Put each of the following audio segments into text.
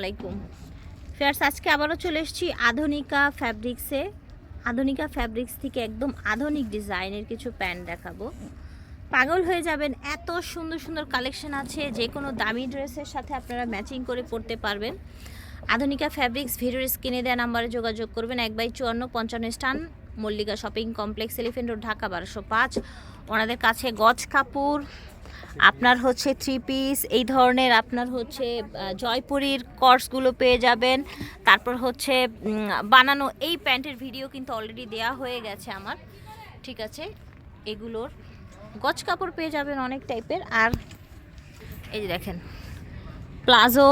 আলাইকুম। ফেয়ার্স আজকে আবারও চলে এসেছি আধুনিকা ফ্যাব্রিক্সে। আধুনিকা ফ্যাব্রিক্স থেকে একদম আধুনিক ডিজাইনের কিছু প্যান্ট দেখাবো। পাগল হয়ে যাবেন, এত সুন্দর সুন্দর কালেকশন আছে, যে কোনো দামি ড্রেসের সাথে আপনারা ম্যাচিং করে পরতে পারবেন। আধুনিকা ফ্যাব্রিক্স, ভিডিওর স্ক্রিনে দেওয়া নাম্বারে যোগাযোগ করবেন, এক বাই চুয়ান্ন পঞ্চান্ন স্টান, Mallika shopping complex, Elephant Road, Dhaka বারোশো পাঁচ। ওনাদের কাছে গজ কাপড় আপনার হচ্ছে থ্রি পিস এই ধরনের আপনার হচ্ছে জয়পুরীর কর্সগুলো পেয়ে যাবেন। তারপর হচ্ছে বানানো এই প্যান্টের ভিডিও কিন্তু অলরেডি দেয়া হয়ে গেছে আমার। ঠিক আছে? এগুলোর গজ কাপড় পেয়ে যাবেন অনেক টাইপের আর এই যে দেখেন, প্লাজো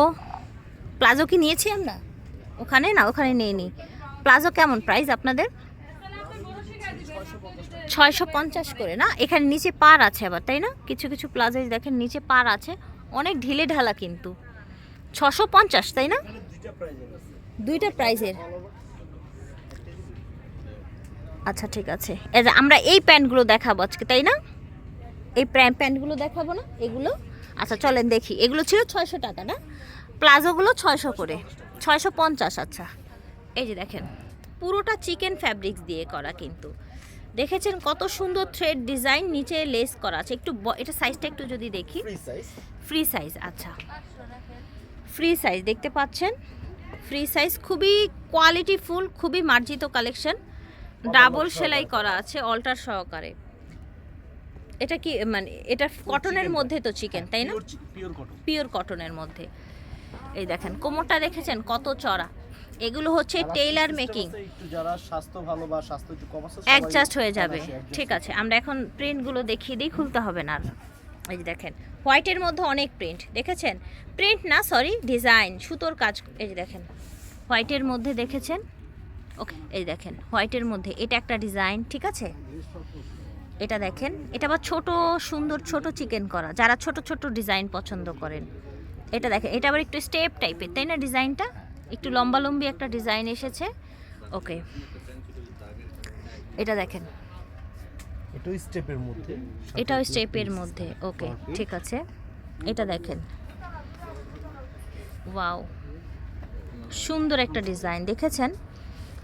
প্লাজো কি নিয়েছি আমরা? ওখানে না, ওখানে নিয়ে নিই প্লাজো কেমন? প্রাইস আপনাদের? ছয়শো পঞ্চাশ করে, না? এখানে নিচে পার আছে আবার, তাই না? কিছু কিছু প্লাজা দেখেন নিচে পার আছে, অনেক ঢিলে ঢালা কিন্তু। ছশো পঞ্চাশ, তাই না? দুইটা প্রাইজের। আচ্ছা ঠিক আছে। আমরা এই প্যান্টগুলো দেখাবো আজকে, তাই না? এই প্যান্ট প্যান্টগুলো দেখাবো না, এগুলো? আচ্ছা চলেন দেখি। এগুলো ছিল ছয়শো টাকা, না? প্লাজোগুলো ছয়শো করে। ছয়শো পঞ্চাশ আচ্ছা। এই যে দেখেন, পুরোটা চিকেন ফ্যাব্রিক্স দিয়ে করা কিন্তু। দেখেছেন কত সুন্দর থ্রেড ডিজাইন নিচে লেস করা আছে। একটু এটা সাইজটা একটু যদি দেখি। ফ্রি সাইজ আচ্ছা। ফ্রি সাইজ দেখতে পাচ্ছেন? ফ্রি সাইজ খুবই কোয়ালিটিফুল খুবই মার্জিত কালেকশন ডাবল সেলাই করা আছে অল্টার সহকারে। এটা কি মানে এটা কটনের মধ্যে তো চিকেন তাই না? পিওর কটনের মধ্যে। এই দেখেন কোমরটা দেখেছেন? কত চড়া এগুলো হচ্ছে টেইলার মেকিং একটু যারা স্বাস্থ্য ভালো বা স্বাস্থ্য একটু কম আছে অ্যাডজাস্ট হয়ে যাবে। ঠিক আছে আমরা এখন প্রিন্টগুলো দেখিয়ে দিই খুলতে হবে না। এই যে দেখেন হোয়াইটের মধ্যে অনেক প্রিন্ট দেখেছেন? প্রিন্ট না সরি ডিজাইন সুতোর কাজ এই যে দেখেন হোয়াইটের মধ্যে দেখেছেন? ওকে এই দেখেন হোয়াইটের মধ্যে এটা একটা ডিজাইন ঠিক আছে? এটা দেখেন এটা আবার ছোট সুন্দর ছোট চিকেন করা যারা ছোট ছোট ডিজাইন পছন্দ করেন। এটা দেখেন এটা আবার একটু স্টেপ টাইপের তাই না ডিজাইনটা একটু লম্বা লম্বি একটা ডিজাইন এসেছে। ওকে। এটা দেখেন। এটাও স্টেপের মধ্যে। এটাও স্টেপের মধ্যে। ওকে ঠিক আছে। এটা দেখেন। ওয়াও। সুন্দর একটা ডিজাইন দেখেছেন?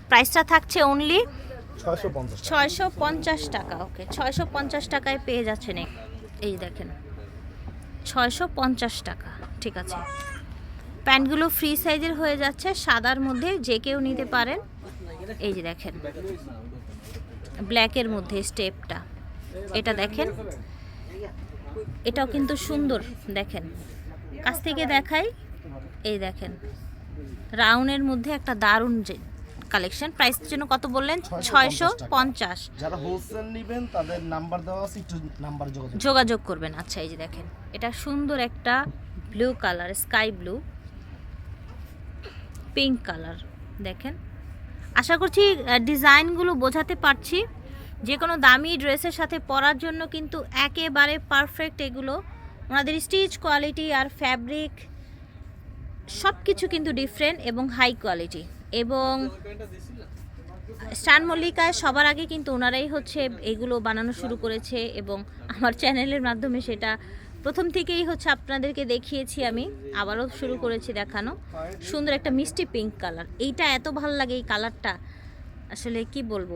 প্রাইসটা থাকছে অনলি ছয়শো পঞ্চাশ টাকা ওকে। ছয়শো পঞ্চাশ টাকায় পেয়ে যাচ্ছেন এই- এই দেখেন। ছয়শো পঞ্চাশ টাকা ঠিক আছে। প্যান্টগুলো ফ্রি সাইজের হয়ে যাচ্ছে সাদার মধ্যে যে কেউ নিতে পারেন। এই যে দেখেন ব্ল্যাকের মধ্যে স্টেপটা। এটা দেখেন এটাও কিন্তু সুন্দর দেখেন। কাছ থেকে দেখাই এই দেখেন রাউন্ডের মধ্যে একটা দারুণ যে কালেকশন। প্রাইস জন্য কত বললেন? ছয়শো 650 পঞ্চাশ যারা হোলসেল নেবেন তাদের নাম্বার দেওয়া আছে একটু নাম্বার যোগাযোগ যোগাযোগ করবেন। আচ্ছা এই যে দেখেন এটা সুন্দর একটা blue colour sky blue pink colour দেখেন। আশা করছি ডিজাইনগুলো বোঝাতে পারছি। যে কোনো দামি ড্রেসের সাথে পরার জন্য কিন্তু একেবারে পারফেক্ট এগুলো। ওনাদের স্টিচ কোয়ালিটি আর ফ্যাব্রিক সব কিছু কিন্তু ডিফারেন্ট এবং হাই কোয়ালিটি এবং স্টান মল্লিকায় সবার আগে কিন্তু ওনারাই হচ্ছে এগুলো বানানো শুরু করেছে এবং আমার চ্যানেলের মাধ্যমে সেটা প্রথম থেকেই হচ্ছে আপনাদেরকে দেখিয়েছি আমি। আবারও শুরু করেছি দেখানো। সুন্দর একটা মিষ্টি পিঙ্ক কালার এইটা এত ভালো লাগে এই কালারটা আসলে কি বলব?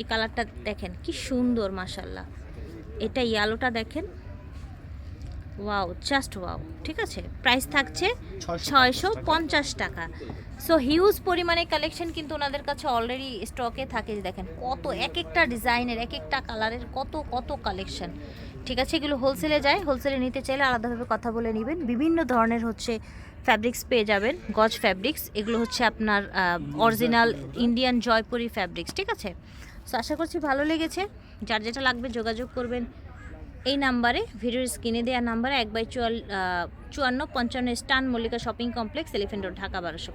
এই কালারটা দেখেন কি সুন্দর মাসাল্লাহ এটা ইয়ালোটা দেখেন। ওয়াও জাস্ট ওয়াও ঠিক আছে? প্রাইস থাকছে ছয়শো পঞ্চাশ টাকা। সো হিউজ পরিমাণে কালেকশন কিন্তু ওনাদের কাছে অলরেডি স্টকে থাকে। দেখেন কত এক একটা ডিজাইনের এক একটা কালারের কত কত কালেকশন ঠিক আছে, এগুলো হোলসেলে যায়। হোলসেলে নিতে চাইলে আলাদাভাবে কথা বলে নেবেন। বিভিন্ন ধরনের হচ্ছে ফ্যাব্রিক্স পেয়ে যাবেন, গজ ফ্যাব্রিক্স এগুলো হচ্ছে আপনার অরিজিনাল ইন্ডিয়ান জয়পুরি ফ্যাব্রিক্স ঠিক আছে? সো আশা করছি ভালো লেগেছে। যার যেটা লাগবে যোগাযোগ করবেন এই নাম্বারে, ভিডিওর স্ক্রিনে দেওয়া নাম্বারে, এক বাই চুয়াল চুয়ান্ন পঞ্চান্ন স্টান Mallika shopping complex Elephant Road Dhaka বারোশো